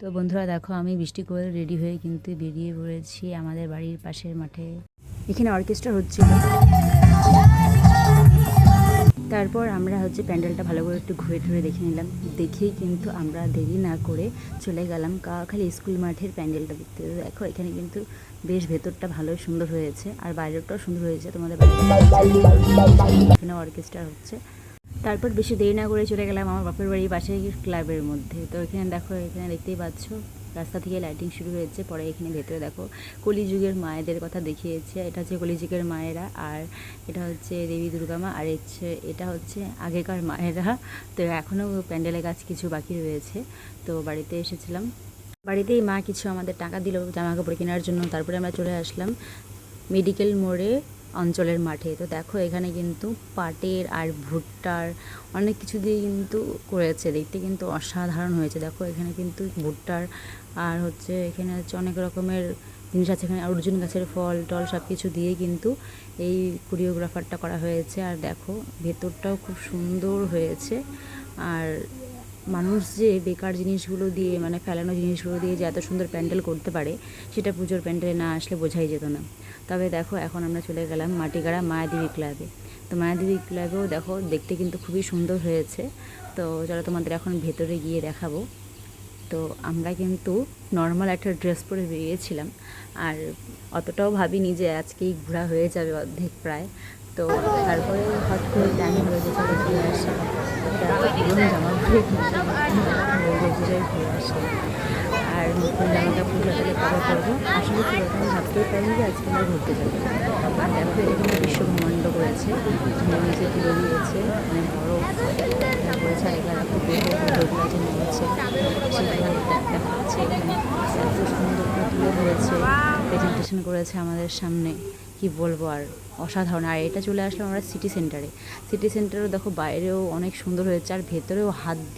তো বন্ধুরা দেখো, আমি বৃষ্টি করে রেডি হয়ে কিন্তু বেরিয়ে পড়েছি আমাদের বাড়ির পাশের মাঠে। এখানে অর্কেস্ট্রা হচ্ছিল। তারপর আমরা হচ্ছে প্যান্ডেলটা ভালো করে একটু ঘুরে ঘুরে দেখে নিলাম। দেখেই কিন্তু আমরা দেরি না করে চলে গেলাম কাখালি স্কুল মাঠের প্যান্ডেলটা দেখতে। দেখো, এখানে কিন্তু বেশ ভেতরটা ভালো সুন্দর হয়েছে। আর বাইরেটাও সুন্দর হয়েছে তোমাদের এখানে অর্কেস্ট্রা হচ্ছে। তারপর বেশি দেরি না করে চলে গেলাম আমার বাপের বাড়ির পাশে ক্লাবের মধ্যে। তো এখানে দেখো, এখানে দেখতেই পাচ্ছ, রাস্তা থেকে লাইটিং শুরু হয়েছে, পরে এখানে ভেতরে দেখো, কলিযুগের মায়েদের কথা দেখিয়েছে। এটা হচ্ছে কলিযুগের মায়েরা, আর এটা হচ্ছে দেবী দুর্গা মা আর হচ্ছে এটা হচ্ছে আগেকার মায়েরা। তো এখনও প্যান্ডেলের কাজ কিছু বাকি রয়েছে। তো বাড়িতে এসেছিলাম। বাড়িতেই মা কিছু আমাদের টাকা দিল জামা কাপড় কেনার জন্য। তারপরে আমরা চলে আসলাম মেডিকেল মোড়ে অঞ্চলের মাঠে। তো দেখো, এখানে কিন্তু পাটের আর ভুট্টার অনেক কিছু দিয়ে কিন্তু করেছে। দেখতে কিন্তু অসাধারণ হয়েছে। দেখো, এখানে কিন্তু ভুট্টার আর হচ্ছে এখানে হচ্ছে অনেক রকমের জিনিস আছে। এখানে অর্জুন গাছের ফল, টল সব কিছু দিয়ে কিন্তু এই কোরিওগ্রাফারটা করা হয়েছে। আর দেখো, ভেতরটাও খুব সুন্দর হয়েছে। আর মানুষ যে বেকার জিনিসগুলো দিয়ে মানে ফেলানো জিনিসগুলো দিয়ে যে এত সুন্দর প্যান্ডেল করতে পারে, সেটা পুজোর প্যান্ডেলে না আসলে বোঝাই যেত না। তবে দেখো, এখন আমরা চলে গেলাম মাটিগাড়া মায়াদেবী ক্লাবে। তো মায়াদেবী ক্লাবেও দেখো, দেখতে কিন্তু খুবই সুন্দর হয়েছে। তো চলো তোমাদের এখন ভেতরে গিয়ে দেখাবো। তো আমরা কিন্তু নর্মাল একটা ড্রেস পরে বেরিয়েছিলাম। আর অতটাও ভাবিনি যে আজকেই ঘোরা হয়ে যাবে অর্ধেক প্রায়। তো তারপরে হট করে প্ল্যান হলো যে চলো ঘুরে আসি তারপর পরে আর নতুন জামা কাপড় তাহলে কবে করব আসলে কি আমি ভাবতেই পারিনি যে আজকে আমরা ঘুরতে যাব। দেখো এরকম বিশ্ব ব্রহ্মাণ্ড করেছে নিচে তুলে দিয়েছে মানে বড় আর এগুলো দেখো দোকান যে নিয়েছে দেখাচ্ছে এখানে এত সুন্দর করে তুলে ধরেছে করেছে আমাদের সামনে। কি বলব আর, অসাধারণ। আর এটা চলে আসলো আমরা সিটি সেন্টারে সিটি সেন্টারও দেখো বাইরেও অনেক সুন্দর হয়েছে, আর ভেতরেও হাত দিয়ে